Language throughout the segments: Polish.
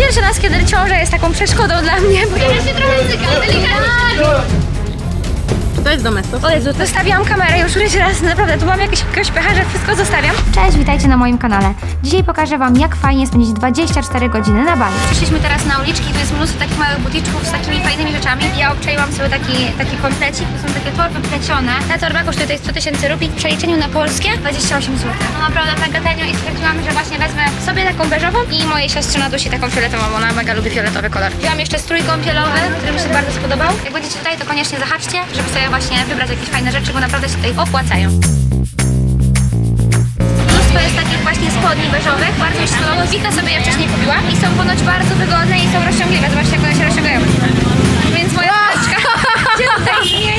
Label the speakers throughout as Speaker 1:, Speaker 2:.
Speaker 1: Pierwszy raz, kiedy ciąża jest taką przeszkodą dla mnie, bo ja się trochę cykam, delikatnie.
Speaker 2: To jest domestos.
Speaker 1: O Jezu, zostawiłam kamerę już któryś raz, naprawdę, tu mam jakieś, jakiegoś pecha, że wszystko zostawiam. Cześć, witajcie na moim kanale. Dzisiaj pokażę Wam, jak fajnie spędzić 24 godziny na Bali. Przyszliśmy teraz na uliczki, tu jest mnóstwo takich małych buticzków z takimi fajnymi rzeczami. Ja obczaiłam sobie taki, taki komplecik, to są takie torby plecione. Ta torba kosztuje tutaj 100 tysięcy rupii, w przeliczeniu na polskie 28 zł. No naprawdę mega tanio i stwierdziłam, że właśnie wezmę sobie taką beżową i mojej siostrze nadusi taką fioletową, bo ona mega lubi fioletowy kolor. Wziąłam jeszcze strój kąpielowy, który mi się bardzo spodobał. Jak będziecie tutaj, to koniecznie zahaczcie, żeby sobie właśnie wybrać jakieś fajne rzeczy, bo naprawdę się tutaj opłacają. Mnóstwo jest takich właśnie spodni beżowych, bardzo mi. Wika sobie je wcześniej kupiła i są ponoć bardzo wygodne i są rozciągliwe. Zobaczcie, jak one się rozciągają.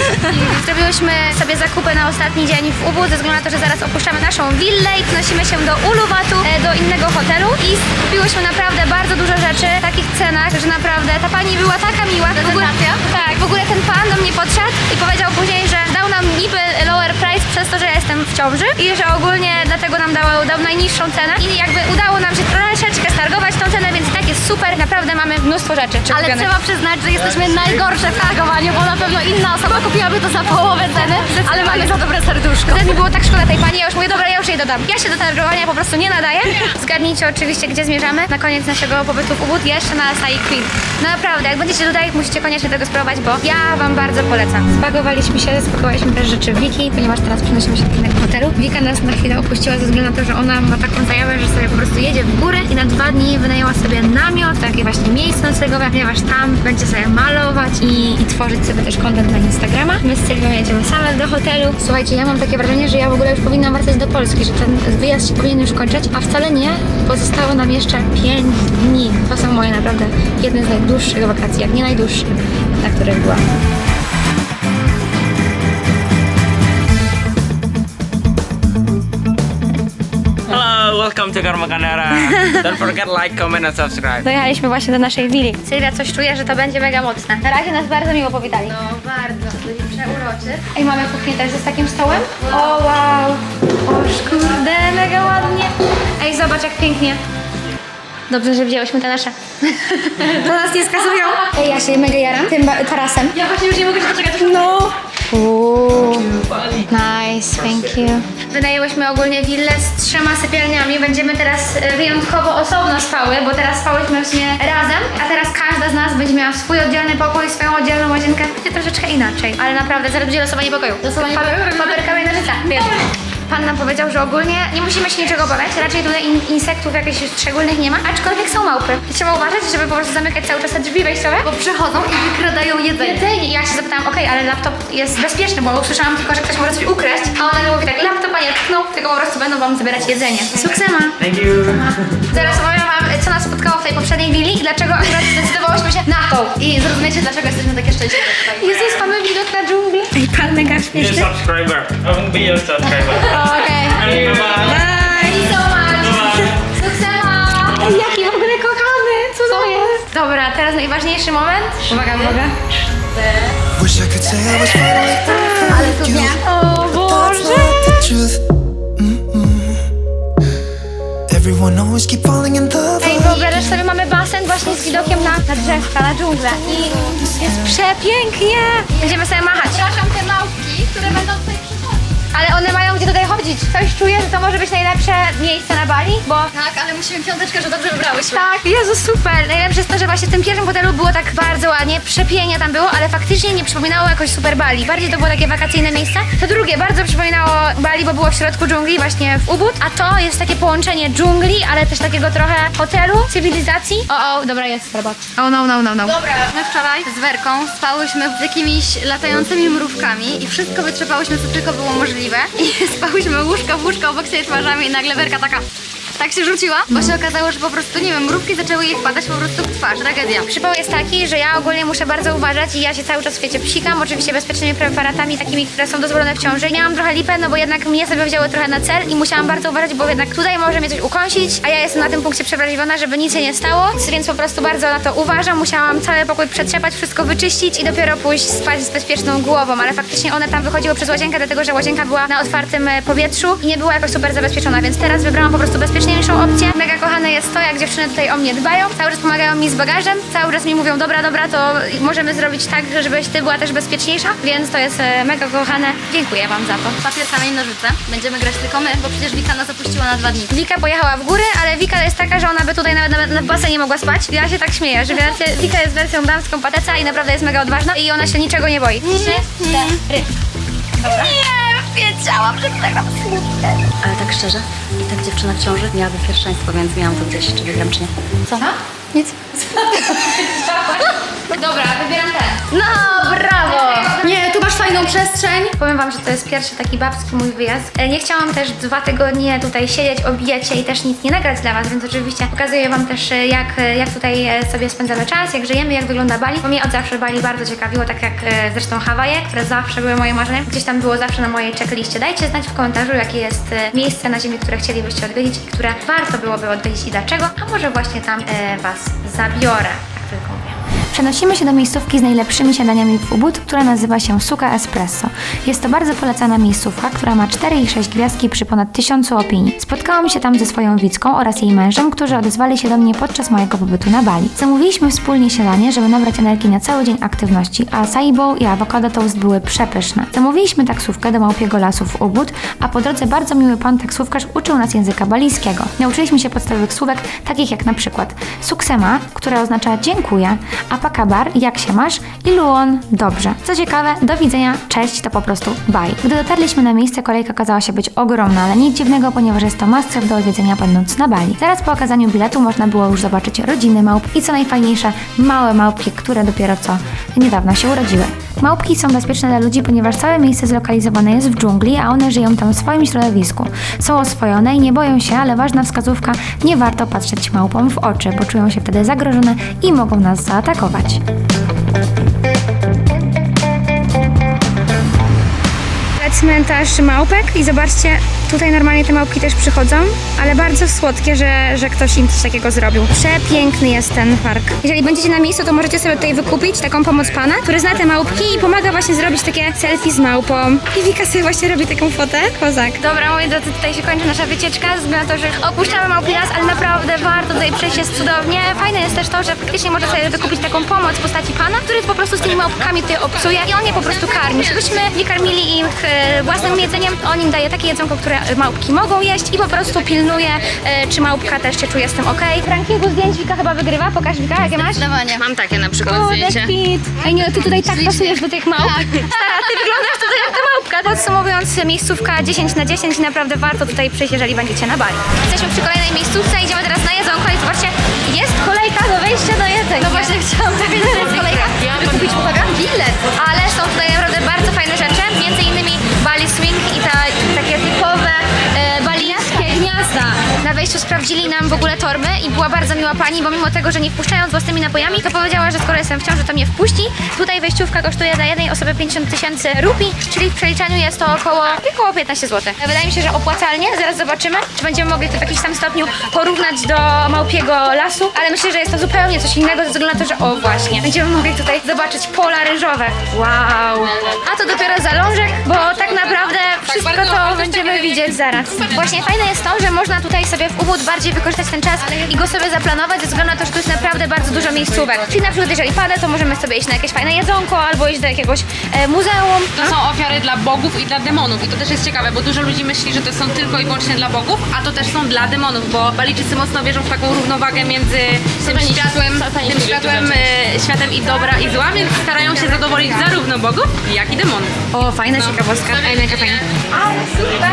Speaker 1: Zrobiłyśmy sobie zakupy na ostatni dzień w Ubud, ze względu na to, że zaraz opuszczamy naszą willę i wnosimy się do Uluwatu, e, do innego hotelu i kupiłyśmy naprawdę bardzo dużo rzeczy w takich cenach, że naprawdę ta pani była taka miła. W ogóle, tak, w ogóle ten pan do mnie podszedł i powiedział później, że nam niby lower price przez to, że ja jestem w ciąży i że ogólnie dlatego nam dał, dał najniższą cenę i jakby udało nam się troszeczkę stargować tą cenę, więc i tak jest super, naprawdę mamy mnóstwo rzeczy
Speaker 3: Ale trzeba przyznać, że jesteśmy najgorsze w targowaniu, bo na pewno inna osoba kupiłaby to za połowę ceny, ale mamy za dobre serduszko.
Speaker 1: Wtedy mi było tak szkoda tej pani, ja już mówię, dobra, ja już jej dodam. Ja się do targowania po prostu nie nadaję. Zgadnijcie oczywiście, gdzie zmierzamy na koniec naszego pobytu w Ubud, jeszcze na Asai Queen. Naprawdę, jak będziecie tutaj, musicie koniecznie tego spróbować, bo ja wam bardzo polecam. Spakowaliśmy się, spakowaliśmy też rzeczy Wiki, ponieważ teraz przenosimy się do innego hotelu. Wika nas na chwilę opuściła ze względu na to, że ona ma taką zajawę, że sobie po prostu jedzie w górę i na dwa dni wynajęła sobie namiot, takie właśnie miejsce noclegowe, ponieważ tam będzie sobie malować i, i tworzyć sobie też content na Instagrama. My z Sylwią jedziemy same do hotelu. Słuchajcie, ja mam takie wrażenie, że ja w ogóle już powinnam wracać do Polski, że ten wyjazd się powinien już kończyć, a wcale nie. Pozostało nam jeszcze 5 dni. To są moje naprawdę jedne z najdłuższych wakacji, jak nie najdłuższe, na których byłam.
Speaker 4: Welcome to Karma. Don't forget like, comment and subscribe.
Speaker 1: Dojechaliśmy właśnie do naszej willi. Sylwia coś czuje, że to będzie mega mocne. Na razie nas bardzo miło powitali.
Speaker 3: No bardzo, byli przeuroczy.
Speaker 1: Ej, mamy kuchnię też z takim stołem? O wow! O kurde, mega ładnie. Ej, zobacz jak pięknie. Dobrze, że wzięłyśmy te nasze. to nas nie skasują. Ej, ja się mega jaram tym ba- tarasem.
Speaker 3: Ja właśnie już nie mogę się doczekać.
Speaker 1: No. Uuu. Nice, thank you. Wynajęłyśmy ogólnie willę z trzema sypialniami. Będziemy teraz e, wyjątkowo osobno spały, bo teraz spałyśmy w sumie razem, a teraz każda z nas będzie miała swój oddzielny pokój, swoją oddzielną łazienkę. Będzie troszeczkę inaczej, ale naprawdę zaraz będzie losowanie pokoju.
Speaker 3: Losowanie
Speaker 1: Pa-
Speaker 3: pokoju?
Speaker 1: Papier, kamień, nożyca. Wiesz. Pan nam powiedział, że ogólnie nie musimy się niczego obawiać, raczej tutaj in insektów jakichś szczególnych nie ma, aczkolwiek są małpy. I trzeba uważać, żeby po prostu zamykać cały czas te drzwi wejściowe,
Speaker 3: Bo przychodzą i wykradają jedzenie.
Speaker 1: Jedzenie. I ja się zapytałam, okej, ale laptop jest bezpieczny, bo usłyszałam tylko, że ktoś może coś ukraść, a ona mówi tak, laptopa nie tknął, tylko po prostu będą wam zabierać jedzenie. Suksema!
Speaker 4: Thank you.
Speaker 1: Zaraz opowiem wam, co nas spotkało w tej poprzedniej willi i dlaczego akurat zdecydowałyśmy się na tą.
Speaker 3: I zrozumiecie, dlaczego jesteśmy takie szczęśliwe tutaj.
Speaker 1: Jezus, mamy widok na dżunglę. Ej, pan mega śmieszny.
Speaker 4: subscriber. I won't be a subscriber.
Speaker 1: Okej. Suksema! Ej, jaki w ogóle kochany, co to jest? Dobra, teraz najważniejszy moment. Uwaga, uwaga.
Speaker 5: Wish I could say I was fine with
Speaker 3: Ale tu nie.
Speaker 1: O Boże!
Speaker 5: the truth. Mm-mm. Everyone always keep falling in love.
Speaker 1: Ej, wyobrażasz sobie, mamy basen właśnie z widokiem na, na drzewka, na dżunglę. I jest przepięknie! Będziemy sobie machać.
Speaker 3: Przepraszam te małpki, które będą.
Speaker 1: Ale one mają gdzie tutaj chodzić. Coś czuję, że to może być najlepsze miejsce na Bali, bo...
Speaker 3: Tak, ale musimy piąteczkę, że dobrze wybrałyśmy.
Speaker 1: Tak, Jezu, super! Najlepsze jest to, że właśnie w tym pierwszym hotelu było tak bardzo ładnie, przepięknie tam było, ale faktycznie nie przypominało jakoś super Bali. Bardziej to było takie wakacyjne miejsce. To drugie bardzo przypominało Bali, bo było w środku dżungli, właśnie w Ubud, a to jest takie połączenie dżungli, ale też takiego trochę hotelu, cywilizacji. O, o, dobra, jest robot. Oh, no, no, no, no.
Speaker 3: Dobra, my wczoraj z Werką spałyśmy z jakimiś latającymi mrówkami i wszystko wytrzepałyśmy, co tylko było możliwe. I spałyśmy łóżko w łóżko obok siebie twarzami i nagle Werka taka... Tak się rzuciła, bo się okazało, że po prostu, nie wiem, mrówki zaczęły jej wpadać po prostu w twarz. Tragedia.
Speaker 1: Przypał jest taki, że ja ogólnie muszę bardzo uważać i ja się cały czas w świecie psikam, oczywiście bezpiecznymi preparatami takimi, które są dozwolone w ciąży. Ja mam trochę lipę, no bo jednak mnie sobie wzięło trochę na cel i musiałam bardzo uważać, bo jednak tutaj może mnie coś ukąsić, a ja jestem na tym punkcie przewrażliwiona, żeby nic się nie stało, więc po prostu bardzo na to uważam. Musiałam cały pokój przetrzepać, wszystko wyczyścić i dopiero pójść spać z bezpieczną głową, ale faktycznie one tam wychodziły przez łazienkę, dlatego że łazienka była na otwartym e, powietrzu i nie była jakoś super zabezpieczona, więc teraz wybrałam po prostu bezpiecznie bezpieczniejszą opcję. Mega kochane jest to, jak dziewczyny tutaj o mnie dbają, cały czas pomagają mi z bagażem, cały czas mi mówią, dobra, dobra, to możemy zrobić tak, żebyś ty była też bezpieczniejsza, więc to jest e, mega kochane. Dziękuję wam za to.
Speaker 3: Papier, kamień, nożyce. Będziemy grać tylko my, bo przecież Wika nas opuściła na dwa dni.
Speaker 1: Wika pojechała w góry, ale Wika jest taka, że ona by tutaj nawet, nawet w basenie mogła spać. Ja się tak śmieję, że Wika jest wersją damską pateca i naprawdę jest mega odważna i ona się niczego nie boi. Trzy, cztery.
Speaker 3: Nie, wiedziałam, że przegram
Speaker 2: Ale tak szczerze, i tak dziewczyna w ciąży miałaby pierwszeństwo, więc miałam to gdzieś, czy wygram, czy nie.
Speaker 1: Co? Nic. Dobra, wybieram ten.
Speaker 3: No, brawo! Nie, tu masz fajną przestrzeń.
Speaker 1: Powiem wam, że to jest pierwszy taki babski mój wyjazd. E, Nie chciałam też dwa tygodnie tutaj siedzieć, obijać się i też nic nie nagrać dla was, więc oczywiście pokazuję wam też e, jak, e, jak tutaj e, sobie spędzamy czas, jak żyjemy, jak wygląda Bali. Bo mnie od zawsze Bali bardzo ciekawiło, tak jak e, zresztą Hawaje, które zawsze były moim marzeniem. Gdzieś tam było zawsze na mojej checkliście. Dajcie znać w komentarzu, jakie jest e, miejsce na ziemi, które chcielibyście odwiedzić i które warto byłoby odwiedzić i dlaczego, a może właśnie tam e, was zabiorę. Przenosimy się do miejscówki z najlepszymi śniadaniami w Ubud, która nazywa się Suka Espresso. Jest to bardzo polecana miejscówka, która ma 4,6 gwiazdki przy ponad 1000 opinii. Spotkałam się tam ze swoją Wicką oraz jej mężem, którzy odezwali się do mnie podczas mojego pobytu na Bali. Zamówiliśmy wspólnie śniadanie, żeby nabrać energii na cały dzień aktywności, a acai i avocado toast były przepyszne. Zamówiliśmy taksówkę do Małpiego Lasu w Ubud, a po drodze bardzo miły pan taksówkarz uczył nas języka balijskiego. Nauczyliśmy się podstawowych słówek, takich jak na przykład suksema, które oznacza dziękuję, a pakabar, jak się masz i luon, dobrze. Co ciekawe, do widzenia, cześć to po prostu bye. Gdy dotarliśmy na miejsce, kolejka okazała się być ogromna, ale nic dziwnego, ponieważ jest to must do odwiedzenia będąc na Bali. Zaraz po okazaniu biletu można było już zobaczyć rodziny małp i co najfajniejsze, małe małpki, które dopiero co niedawno się urodziły. Małpki są bezpieczne dla ludzi, ponieważ całe miejsce zlokalizowane jest w dżungli, a one żyją tam w swoim środowisku. Są oswojone i nie boją się, ale ważna wskazówka, nie warto patrzeć małpom w oczy, bo czują się wtedy zagrożone i mogą nas zaatakować. Cmentarz małpek i zobaczcie, tutaj normalnie te małpki też przychodzą, ale bardzo słodkie, że, że ktoś im coś takiego zrobił. Przepiękny jest ten park. Jeżeli będziecie na miejscu, to możecie sobie tutaj wykupić taką pomoc pana, który zna te małpki i pomaga właśnie zrobić takie selfie z małpą. I Wika sobie właśnie robi taką fotę. Kozak. Dobra, moi drodzy, tutaj się kończy nasza wycieczka, ze względu na to, że opuszczamy małpi las, ale naprawdę warto tutaj przejść, jest cudownie. Fajne jest też to, że faktycznie można sobie wykupić taką pomoc w postaci pana, który po prostu z tymi małpkami tutaj obcuje i on je po prostu karmi. Żebyśmy nie karmili ich e, własnym jedzeniem, on im daje takie jedzonko, które małpki mogą jeść i po prostu pilnuje, e, czy małpka też się czuje z tym ok. W rankingu zdjęć Wika chyba wygrywa. Pokaż Wika, jakie masz?
Speaker 3: Zdecydowanie.
Speaker 2: Mam takie na przykład zdjęcie.
Speaker 1: Fit. Ej, nie, ty tutaj tak pasujesz do tych małp. Stara, ty wyglądasz tutaj jak ta małpka. Podsumowując, miejscówka 10 na 10, naprawdę warto tutaj przyjść, jeżeli będziecie na Bali. Jesteśmy przy kolejnej miejscówce, idziemy teraz na jedzonko i zobaczcie, jest kolejka do wejścia do jedzenia.
Speaker 3: No właśnie chciałam powiedzieć, że jest kolejka, żeby kupić, uwaga, bilet.
Speaker 1: Ale są tutaj naprawdę bardzo fajne rzeczy, balijskie gniazda. Na wejściu sprawdzili nam w ogóle torby i była bardzo miła pani, bo mimo tego, że nie wpuszczają z własnymi napojami, to powiedziała, że skoro jestem w ciąży, to mnie wpuści. Tutaj wejściówka kosztuje dla jednej osoby 50 tysięcy rupii, czyli w przeliczeniu jest to około, około 15 zł. Wydaje mi się, że opłacalnie. Zaraz zobaczymy, czy będziemy mogli to w jakimś tam stopniu porównać do Małpiego Lasu, ale myślę, że jest to zupełnie coś innego ze względu na to, że o właśnie, będziemy mogli tutaj zobaczyć pola ryżowe. Wow! A to dopiero zalążek, bo tak naprawdę wszystko to będziemy widzieć zaraz. Właśnie fajne jest to, że można tutaj sobie w Ubud bardziej wykorzystać ten czas i go sobie zaplanować ze względu na to, że tu jest naprawdę bardzo dużo miejscówek. Czyli na przykład jeżeli pada, to możemy sobie iść na jakieś fajne jedzonko albo iść do jakiegoś e, muzeum.
Speaker 2: To są ofiary dla bogów i dla demonów. I to też jest ciekawe, bo dużo ludzi myśli, że to są tylko i wyłącznie dla bogów, a to też są dla demonów, bo Balijczycy mocno wierzą w taką równowagę między tym światłem, tym światłem, e, światem i dobra i zła, więc starają się zadowolić zarówno bogów, jak i demonów.
Speaker 1: O, fajna ciekawostka. Ej, mega fajna. Ale super!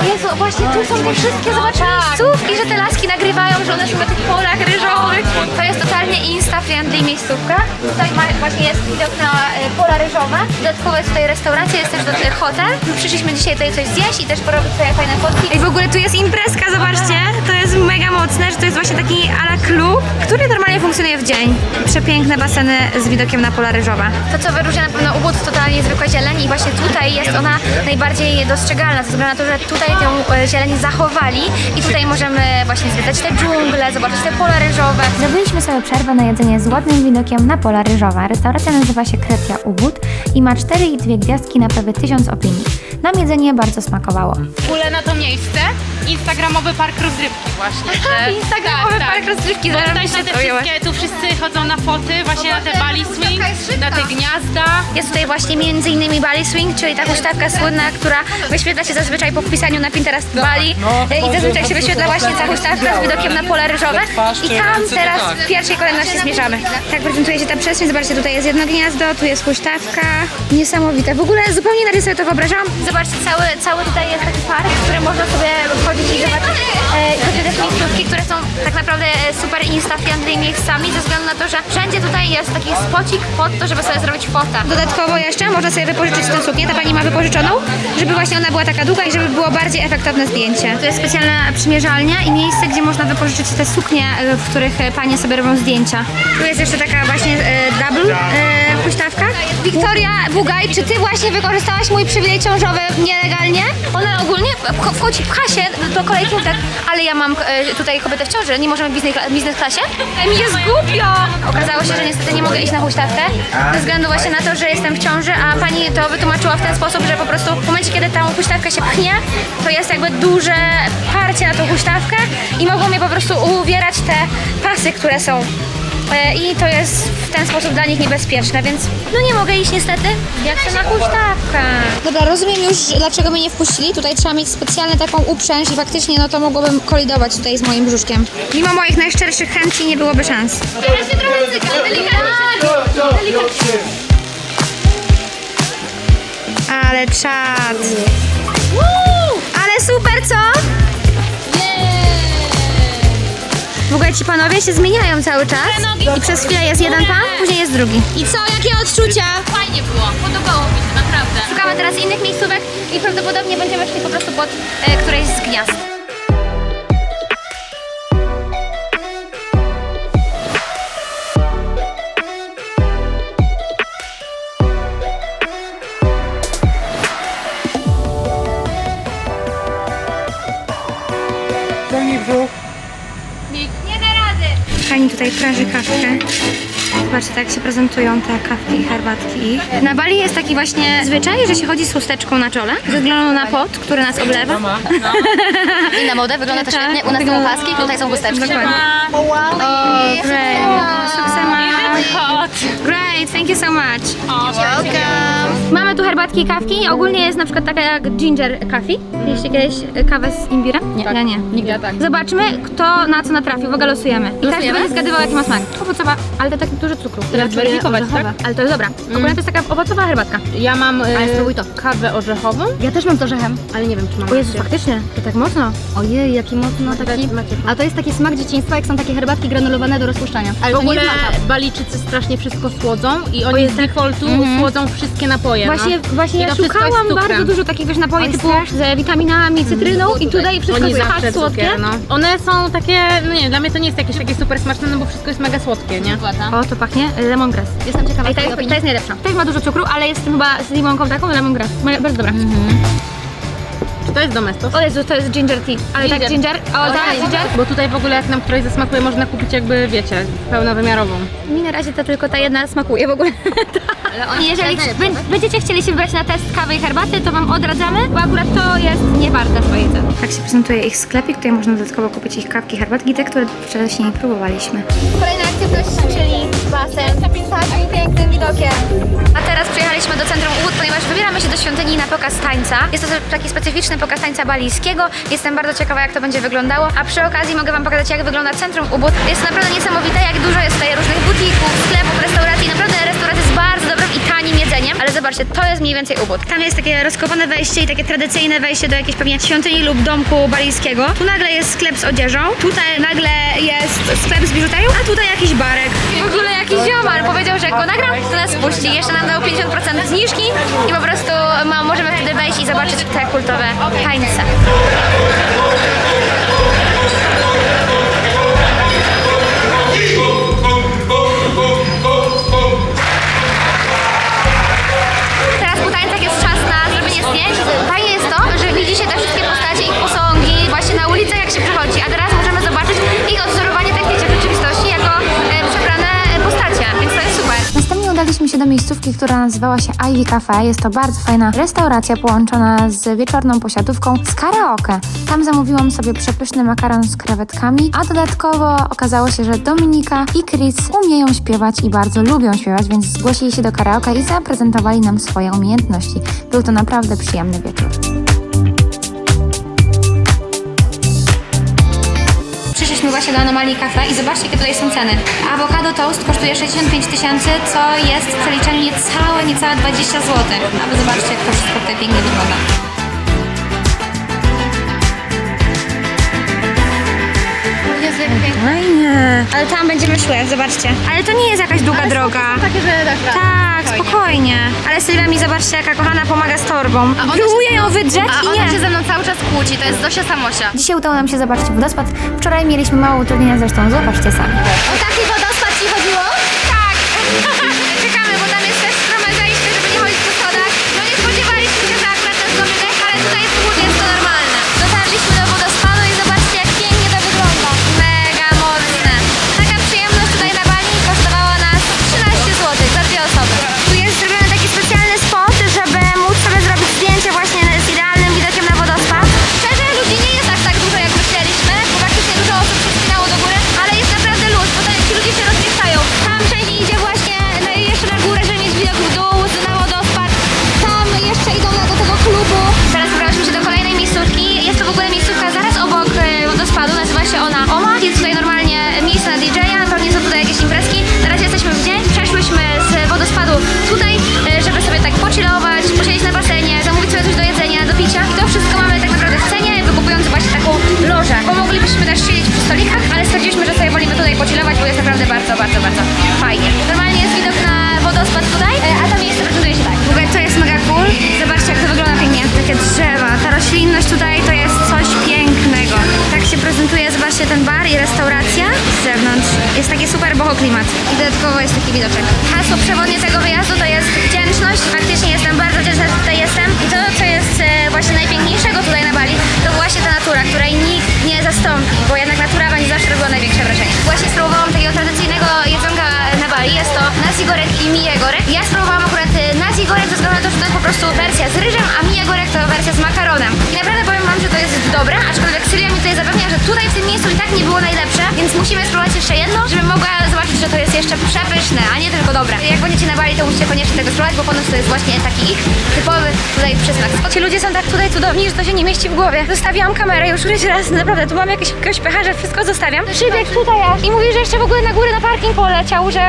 Speaker 1: O Jezu, właśnie tu są te wszystkie, zobacz, miejscówki, że te laski nagrywają, że one są na tych polach ryżowych. To jest totalnie insta-friendly miejscówka. Tutaj ma, właśnie jest widok na e, pola ryżowe. Dodatkowo jest tutaj restauracja, jest też do- hotel. My przyszliśmy dzisiaj tutaj coś zjeść i też porobić sobie fajne fotki. I w ogóle tu jest imprezka, zobaczcie. To jest mega mocne, że to jest właśnie taki ala klub, który normalnie funkcjonuje w dzień. Przepiękne baseny z widokiem na pola ryżowe. To, co wyróżnia na pewno Ubud, to ta niezwykła zieleń i właśnie tutaj jest ona najbardziej dostrzegalna, ze względu na to, że tutaj tę e, zieleń zachowali i tutaj możemy właśnie zwiedzać te dżungle, zobaczyć te pola ryżowe. Zrobiliśmy sobie przerwę na jedzenie z ładnym widokiem na pola ryżowe. Restauracja nazywa się Kretia Ubud i ma 4,2 gwiazdki na prawie 1000 opinii. Nam jedzenie bardzo smakowało.
Speaker 2: W ogóle na to miejsce instagramowy park rozrywki właśnie. Że,
Speaker 1: Instagramowy park rozrywki,
Speaker 2: Bo tutaj
Speaker 1: zarobiście
Speaker 2: na te wszystkie, tu wszyscy chodzą na foty, właśnie na te bali swing, na te gniazda.
Speaker 1: Jest tutaj właśnie między innymi Bali Swing, czyli ta huśtawka słynna, która wyświetla się zazwyczaj po wpisaniu na Pinterest Bali E, i zazwyczaj się wyświetla właśnie ta huśtawka z widokiem na pole ryżowe i tam teraz w pierwszej kolejności zmierzamy. Tak prezentuje się ta przestrzeń, zobaczcie, tutaj jest jedno gniazdo, tu jest huśtawka, niesamowite, w ogóle zupełnie inaczej sobie to wyobrażałam. Zobaczcie, cały, cały tutaj jest taki park, w którym można sobie chodzić i zobaczyć e, miejscówki, które są tak naprawdę e, super insta-friendly miejscami ze względu na to, że wszędzie tutaj jest taki spocik pod to, żeby sobie zrobić fota. Dodatkowo jeszcze można sobie wypożyczyć tę suknię, ta pani ma wypożyczoną, żeby właśnie ona była taka długa i żeby było bardziej efektowne zdjęcie. To jest specjalna przymierzalnia i miejsce, gdzie można wypożyczyć te suknie, e, w których panie sobie robią zdjęcia. Tu jest jeszcze taka właśnie e, double e, huśtawka. Wiktoria Bugaj, czy ty właśnie wykorzystałaś mój przywilej ciążowy nielegalnie? Ona ogólnie wch- wchodzi, pcha się do kolejki tak, ale ja mam e, tutaj kobietę w ciąży, nie możemy w biznes, biznes klasie? E, mi jest głupio! Okazało się, że niestety nie mogę iść na huśtawkę, ze względu właśnie na to, że jestem w ciąży, a pani to wytłumaczyła w ten sposób, że po prostu w momencie, kiedy ta huśtawka się pchnie, to jest jakby duże parcie na tą huśtawkę i mogą mnie po prostu uwierać te pasy, które są I to jest w ten sposób dla nich niebezpieczne, więc no nie mogę iść niestety. Jak to na huśtawkę. Dobra, rozumiem już dlaczego mnie nie wpuścili. Tutaj trzeba mieć specjalnie taką uprzęż i faktycznie no to mogłabym kolidować tutaj z moim brzuszkiem. Mimo moich najszczerszych chęci nie byłoby szans.
Speaker 3: Teraz się trochę delikatnie.
Speaker 1: Ale czad. Ale super, co? W ogóle ci panowie się zmieniają cały czas i przez chwilę jest jeden pan, później jest drugi. I co, jakie odczucia?
Speaker 2: Fajnie było, podobało mi się, naprawdę.
Speaker 1: Szukamy teraz innych miejscówek i prawdopodobnie będziemy szli po prostu pod e, któreś z gniazd. Tutaj praży kawkę. Zobaczcie, tak się prezentują te kawki i herbatki. Na Bali jest taki właśnie zwyczaj, że się chodzi z chusteczką na czole, ze względu na pot, który nas oblewa.
Speaker 3: I na modę wygląda to świetnie. U nas są
Speaker 1: wygląda-
Speaker 3: opaski, tutaj są chusteczki.
Speaker 1: Dokładnie. O, great.
Speaker 2: Hot.
Speaker 1: Great, thank you so much.
Speaker 3: Welcome.
Speaker 1: Mamy tu herbatki i kawki. Ogólnie jest na przykład taka jak ginger coffee. Piliście kiedyś e, kawę z imbirem? Nie, ja nie.
Speaker 2: Nigdy tak.
Speaker 1: Zobaczmy, kto na co natrafił. Uwaga, losujemy. I każdy
Speaker 3: Losujemy?
Speaker 1: będzie zgadywał, jaki ma smak. Owocowa, ale to tak dużo cukru.
Speaker 2: Teraz zweryfikować, tak?
Speaker 1: Ale to jest dobra. Ogólnie to jest taka owocowa herbatka.
Speaker 2: Ja mam e,
Speaker 1: Ale spróbuj to.
Speaker 2: kawę orzechową,
Speaker 3: Ja też mam z orzechem.
Speaker 2: ale nie wiem czy mam
Speaker 1: O Jezu,
Speaker 2: rację.
Speaker 1: faktycznie, to tak mocno.
Speaker 3: Ojej, jaki mocno taki... A to jest taki smak dzieciństwa, jak są takie herbatki granulowane do rozpuszczania. Ale
Speaker 2: W
Speaker 3: to nie
Speaker 2: ogóle
Speaker 3: jest maka.
Speaker 2: Balijczycy strasznie wszystko słodzą i oni z defaultu słodzą wszystkie napoje.
Speaker 1: Właśnie,
Speaker 2: no.
Speaker 1: właśnie
Speaker 2: I
Speaker 1: ja
Speaker 2: to wszystko jest
Speaker 1: szukałam
Speaker 2: cukrem.
Speaker 1: bardzo dużo takich wiesz, napoi
Speaker 3: Oj,
Speaker 1: typu
Speaker 3: strasznie.
Speaker 1: Witaminami, cytryną i tutaj wszystko jest
Speaker 2: zawsze
Speaker 1: tak słodkie.
Speaker 2: cukier, no. One są takie, no nie, dla mnie to nie jest jakieś takie super smaczne, no bo wszystko jest mega słodkie, nie?
Speaker 1: O, to pachnie lemongrass.
Speaker 3: Jestem ciekawa
Speaker 1: Ej,
Speaker 3: twojej
Speaker 1: jest,
Speaker 3: opinii.
Speaker 1: jest najlepsza. Też ma dużo cukru, ale jest chyba z limonką taką lemongrass. Bardzo dobra.
Speaker 2: Czy to jest domestos?
Speaker 1: O Jezu, to jest ginger tea. Ale tak ginger? O, tak, ginger?
Speaker 2: Bo tutaj w ogóle jak nam któraś zasmakuje, można kupić jakby, wiecie, pełnowymiarową.
Speaker 1: Mi na razie to tylko ta jedna smakuje w ogóle.
Speaker 3: Ale oni
Speaker 1: jeżeli bę- będziecie chcieli się wybrać na test kawy i herbaty, to Wam odradzamy, bo akurat to jest nie warte swojej ceny. Tak się prezentuje ich sklepik, tutaj można dodatkowo kupić ich kawki, herbatki, te, które wcześniej próbowaliśmy.
Speaker 3: Kolejna aktywność, czyli basen. Z takim pięknym widokiem.
Speaker 1: A teraz przyjechaliśmy do centrum Ubud, ponieważ wybieramy się do świątyni na pokaz tańca. Jest to taki specyficzny pokaz tańca balijskiego. Jestem bardzo ciekawa, jak to będzie wyglądało. A przy okazji mogę Wam pokazać, jak wygląda centrum Ubud. Jest naprawdę niesamowite, jak dużo jest tutaj różnych butików, sklepów, restauracji. Naprawdę restauracja jest bardzo dobrym i tanim jedzeniem. Ale zobaczcie, to jest mniej więcej Ubud. Tam jest takie rozkowane wejście i takie tradycyjne wejście do jakiejś pewnie świątyni lub domku balijskiego. Tu nagle jest sklep z odzieżą, tutaj nagle jest sklep z biżuterią, a tutaj jakiś barek. W ogóle jakiś ziomar powiedział, że jak go nagram, to nas puści. Jeszcze nam dał 50% zniżki i po prostu ma, możemy wtedy wejść i zobaczyć te kultowe tańce. Zdjęć. Fajnie jest to, że widzi się te wszystkie postacie, ich posągi właśnie na ulicach jak się przechodzi, a teraz możemy zobaczyć ich odwzorowanie tak Udaliśmy się do miejscówki, która nazywała się Ivy Cafe. Jest to bardzo fajna restauracja połączona z wieczorną posiadówką z karaoke. Tam zamówiłam sobie przepyszny makaron z krewetkami, a dodatkowo okazało się, że Dominika i Chris umieją śpiewać i bardzo lubią śpiewać, więc zgłosili się do karaoke i zaprezentowali nam swoje umiejętności. Był to naprawdę przyjemny wieczór. Przyszliśmy właśnie do Anomalii Cafe i zobaczcie, jakie tutaj są ceny. Awokado toast kosztuje 65 tysięcy, co jest w przeliczeniu niecałe, niecałe 20 zł. A wy zobaczcie, jak to wszystko tutaj pięknie wygląda. Ale tam będziemy szły, zobaczcie. Ale to nie jest jakaś długa droga.
Speaker 3: Takie, że dasz radę.
Speaker 1: Tak, spokojnie. Ale Sylwia mi, zobaczcie, jaka kochana pomaga z torbą.
Speaker 3: ona
Speaker 1: Próbuję
Speaker 3: się-
Speaker 1: ją wydrzeć
Speaker 3: A
Speaker 1: i
Speaker 3: ona
Speaker 1: nie.
Speaker 3: się ze mną cały czas kłóci, to jest Zosia Samosia.
Speaker 1: Dzisiaj udało nam się zobaczyć wodospad. Wczoraj mieliśmy mało utrudnienia, zresztą zobaczcie sami.
Speaker 3: O taki wodospad ci chodziło?
Speaker 1: Tak! zobaczcie, ten bar i restauracja z zewnątrz. Jest taki super boho klimat. I dodatkowo jest taki widoczek. Hasło przewodnie tego wyjazdu to jest wdzięczność. Faktycznie jestem bardzo wdzięczna, że tutaj jestem. I to, co jest e, właśnie najpiękniejszego tutaj na Bali, to właśnie ta natura, której nikt nie zastąpi, bo jednak natura będzie zawsze robiła największe wrażenie. Właśnie spróbowałam takiego tradycyjnego jedzonka jest to nasi gorek i mije gorek. Ja spróbowałam akurat e, nasi gorek ze względu na to, że to jest po prostu wersja z ryżem, a mije gorek to wersja z makaronem. I naprawdę powiem wam, że to jest dobre, aczkolwiek Syria mi tutaj zapewnia, że tutaj w tym miejscu i tak nie było najlepsze, więc musimy spróbować jeszcze jedno, żebym mogła zobaczyć, że to jest jeszcze przepyszne, a nie tylko dobre. Jak będziecie na Bali, to musicie koniecznie tego spróbować, bo ponoć to jest właśnie taki ich typowy tutaj przysmak. Ci ludzie są tak tutaj cudowni, że to się nie mieści w głowie. Zostawiłam kamerę już któryś raz, naprawdę, tu mam jakieś, jakiegoś pecha, że wszystko zostawiam. Szybek tutaj aż. I mówi, że jeszcze w ogóle na górę na parking poleciał, że...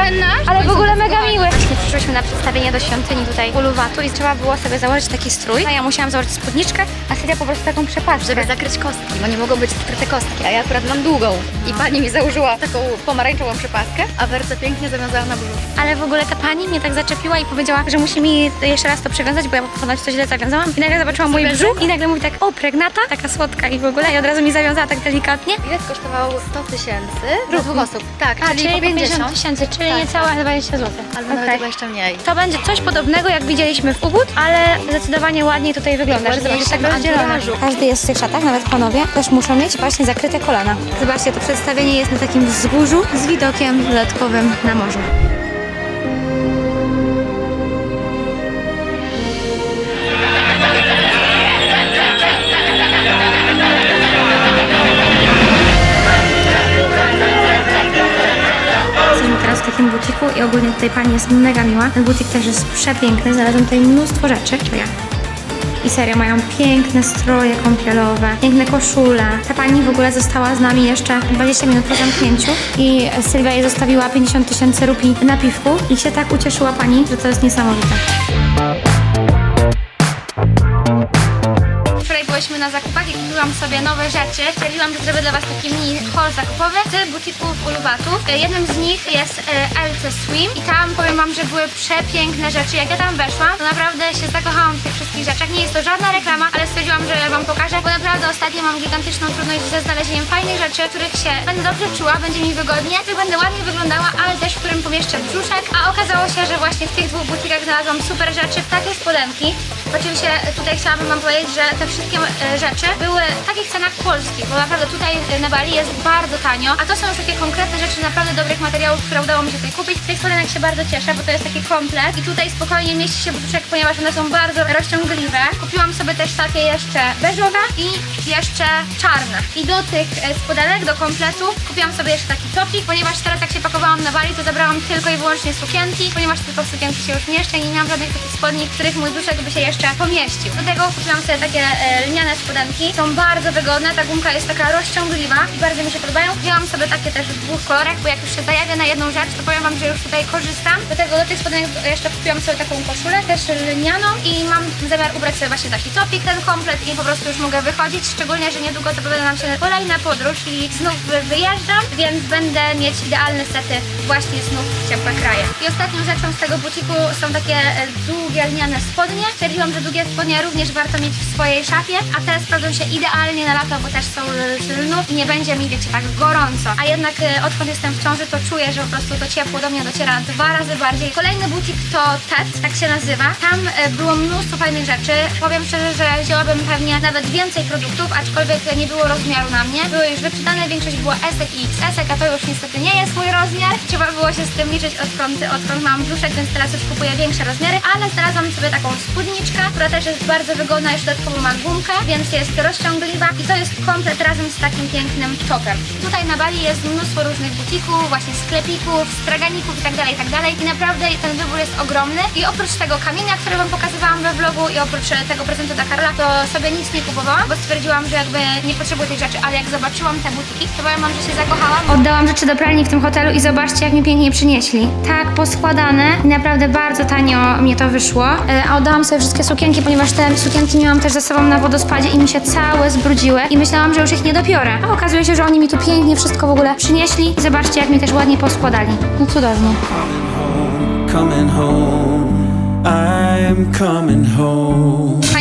Speaker 1: Ale w ogóle mega miły. Właśnie przyszłyśmy na przedstawienie do świątyni tutaj Uluwatu i trzeba było sobie założyć taki strój. A ja musiałam założyć spódniczkę, a Syria po prostu taką przepaskę.
Speaker 3: Żeby zakryć kostki, bo nie mogą być skryte kostki, a ja akurat mam długą. I pani mi założyła taką pomarańczową przepaskę, a werce pięknie zawiązała na brzuch.
Speaker 1: Ale w ogóle ta pani mnie tak zaczepiła i powiedziała, że musi mi jeszcze raz to przewiązać, bo ja ponoć to źle zawiązałam. I nagle zobaczyłam mój brzuch i nagle mówi tak, o pregnata, taka słodka i w ogóle i od razu mi zawiązała tak delikatnie.
Speaker 3: Bilet kosztował 100 tysięcy dla dwóch osób. Tak,
Speaker 1: A,
Speaker 3: czyli,
Speaker 1: czyli
Speaker 3: po 50.
Speaker 1: tysięcy, czyli
Speaker 3: Tak,
Speaker 1: niecałe 20 zł.
Speaker 3: Albo nawet chyba jeszcze mniej.
Speaker 1: To będzie coś podobnego, jak widzieliśmy w Ubud, ale zdecydowanie ładniej tutaj wygląda, że zobaczycie tak rozdzielone. Każdy jest w tych szatach, nawet panowie, też muszą mieć właśnie zakryte kolana. Zobaczcie, to przedstawienie jest na takim wzgórzu z widokiem dodatkowym na morzu. Takim butiku i ogólnie tutaj pani jest mega miła. Ten butik też jest przepiękny, znalazłam tutaj mnóstwo rzeczy. To ja. I serio, mają piękne stroje kąpielowe, piękne koszule. Ta pani w ogóle została z nami jeszcze 20 minut po zamknięciu i Sylwia jej zostawiła 50 tysięcy rupii na piwku i się tak ucieszyła pani, że to jest niesamowite. Byłyśmy na zakupach i kupiłam sobie nowe rzeczy. Stwierdziłam, że zrobię dla Was taki mini haul zakupowy z butików Uluwatu. E, Jednym z nich jest e, LC Swim i tam powiem Wam, że były przepiękne rzeczy. Jak ja tam weszłam, to naprawdę się zakochałam w tych wszystkich rzeczach. Nie jest to żadna reklama, ale stwierdziłam, że Wam pokażę, bo naprawdę ostatnio mam gigantyczną trudność ze znalezieniem fajnych rzeczy, których się będę dobrze czuła, będzie mi wygodnie, których będę ładnie wyglądała, ale też w którym pomieszczę brzuszek. A okazało się, że właśnie w tych dwóch butikach znalazłam super rzeczy, takie spodenki. Oczywiście tutaj chciałabym Wam powiedzieć, że te wszystkie e, rzeczy były w takich cenach polskich, bo naprawdę tutaj e, na Bali jest bardzo tanio, a to są już takie konkretne rzeczy naprawdę dobrych materiałów, które udało mi się tutaj kupić. Z tych spodenek się bardzo cieszę, bo to jest taki komplet i tutaj spokojnie mieści się brzuszek, ponieważ one są bardzo rozciągliwe. Kupiłam sobie też takie jeszcze beżowe i jeszcze czarne. I do tych e, spodenek, do kompletu kupiłam sobie jeszcze taki topik, ponieważ teraz jak się pakowałam na Bali, to zabrałam tylko i wyłącznie sukienki, ponieważ tylko sukienki się już mieszczę i nie miałam żadnych takich spodni, których mój brzuszek by się jeszcze pomieścił. Do tego kupiłam sobie takie e, lniane spodenki. Są bardzo wygodne, ta gumka jest taka rozciągliwa i bardzo mi się podobają. Wzięłam sobie takie też w dwóch kolorach, bo jak już się zajawię na jedną rzecz, to powiem wam, że już tutaj korzystam. Do tego do tych spodenek jeszcze kupiłam sobie taką koszulę, też lnianą i mam zamiar ubrać sobie właśnie taki topik, ten komplet i po prostu już mogę wychodzić, szczególnie, że niedługo zapowiada nam się kolejna podróż i znów wy- wyjeżdżam, więc będę mieć idealne sety właśnie znów w ciepłe kraje. I ostatnią rzeczą z tego butiku są takie e, długie lniane spodnie. Stwierdziłam, że długie spodnie również warto mieć w swojej szafie, a te sprawdzą się idealnie na lato, bo też są e, z lnu i nie będzie mi, wiecie, tak gorąco. A jednak e, odkąd jestem w ciąży, to czuję, że po prostu to ciepło do mnie dociera dwa razy bardziej. Kolejny butik to TED, tak się nazywa. Tam e, było mnóstwo fajnych rzeczy. Powiem szczerze, że wzięłabym pewnie nawet więcej produktów, aczkolwiek nie było rozmiaru na mnie. Były już wyprzedane, większość było esek i XS, a to już niestety nie jest mój rozmiar. Trzeba było się z tym liczyć odkąd, odkąd mam brzuszek, więc teraz już kupuję większe rozmiary, ale znalazłam sobie taką spódniczkę, która też jest bardzo wygodna, jeszcze dodatkowo ma gumkę, więc jest rozciągliwa i to jest komplet razem z takim pięknym topem. Tutaj na Bali jest mnóstwo różnych butików, właśnie sklepików, straganików itd., itd. i naprawdę ten wybór jest ogromny i oprócz tego kamienia, który wam pokazywałam we vlogu i oprócz tego prezentu dla Karola, to sobie nic nie kupowałam, bo stwierdziłam, że jakby nie potrzebuję tych rzeczy, ale jak zobaczyłam te butiki, to powiem wam, że się zakochałam. Oddałam rzeczy do pralni w tym hotelu i zobaczcie, jak mi pięknie przynieśli. Tak poskładane i naprawdę bardzo tanio mnie to wyszło. E, A oddałam sobie wszystkie sukienki, ponieważ te sukienki miałam też ze sobą na wodospadzie i mi się całe zbrudziły i myślałam, że już ich nie dopiorę. A okazuje się, że oni mi tu pięknie wszystko w ogóle przynieśli. I zobaczcie, jak mi też ładnie poskładali. No cudownie.
Speaker 5: Coming home, I'm coming home.
Speaker 1: Powiem wam, że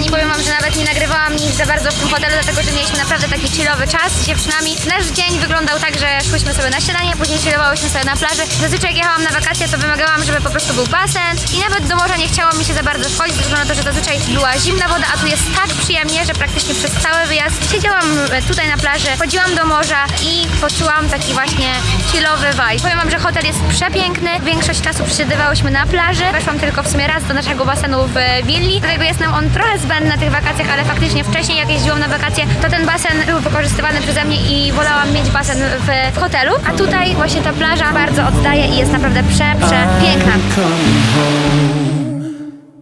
Speaker 1: nie nagrywałam nic za bardzo w tym hotelu, dlatego że mieliśmy naprawdę taki chillowy czas z dziewczynami. Nasz dzień wyglądał tak, że szłyśmy sobie na śniadanie, później chillowałyśmy sobie na plaży. Zazwyczaj jak jechałam na wakacje, to wymagałam, żeby po prostu był basen i nawet do morza nie chciało mi się za bardzo wchodzić, ze względu na to, że zazwyczaj była zimna woda, a tu jest tak przyjemnie, że praktycznie przez cały wyjazd siedziałam e, tutaj na plaży, chodziłam do morza i poczułam taki właśnie chillowy vibe. Powiem wam, że hotel jest przepiękny, większość czasu przesiedywałyśmy na plaży. Weszłam tylko w sumie raz do naszego basenu w willi, dlatego jest nam on trochę zbędny na tych wakacjach, ale faktycznie wcześniej jak jeździłam na wakacje, to ten basen był wykorzystywany przeze mnie i wolałam mieć basen w, w hotelu, a tutaj właśnie ta plaża bardzo oddaje i jest naprawdę prze,
Speaker 5: coming home.